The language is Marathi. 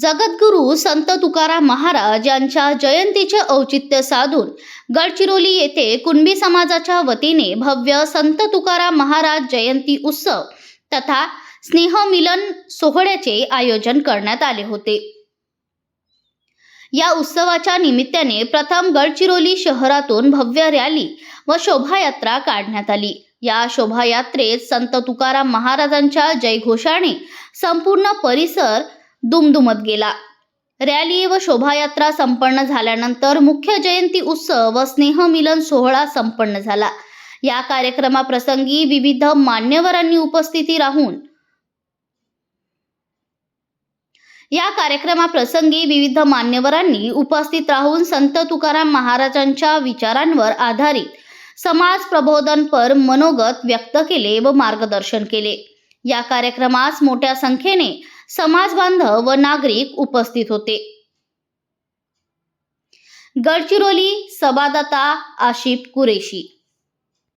जगद्गुरु संत तुकाराम महाराज यांच्या जयंतीचे औचित्य साधून गडचिरोली येथे कुणबी समाजाच्या वतीने भव्य संत तुकाराम महाराज जयंती उत्सव तथा स्नेहमिलन सोहळ्याचे आयोजन करण्यात आले होते. या उत्सवाच्या निमित्ताने प्रथम गडचिरोली शहरातून भव्य रॅली व शोभायात्रा काढण्यात आली. या शोभायात्रेत संत तुकाराम महाराजांच्या जयघोषाने संपूर्ण परिसर दुमदुमत गेला. रॅली व शोभायात्रा संपन्न झाल्यानंतर मुख्य जयंती उत्सव व स्नेहमिलन सोहळा संपन्न झाला. या कार्यक्रमाप्रसंगी विविध मान्यवरांनी उपस्थिती राहून या कार्यक्रमाप्रसंगी विविध मान्यवरांनी उपस्थित राहून संत तुकाराम महाराजांच्या विचारांवर आधारित समाज प्रबोधनपर मनोगत व्यक्त केले व मार्गदर्शन केले. या कार्यक्रमास मोठ्या संख्येने समाज बांधव व नागरिक उपस्थित होते. गडचिरोली सबादाता आशिफ कुरेशी.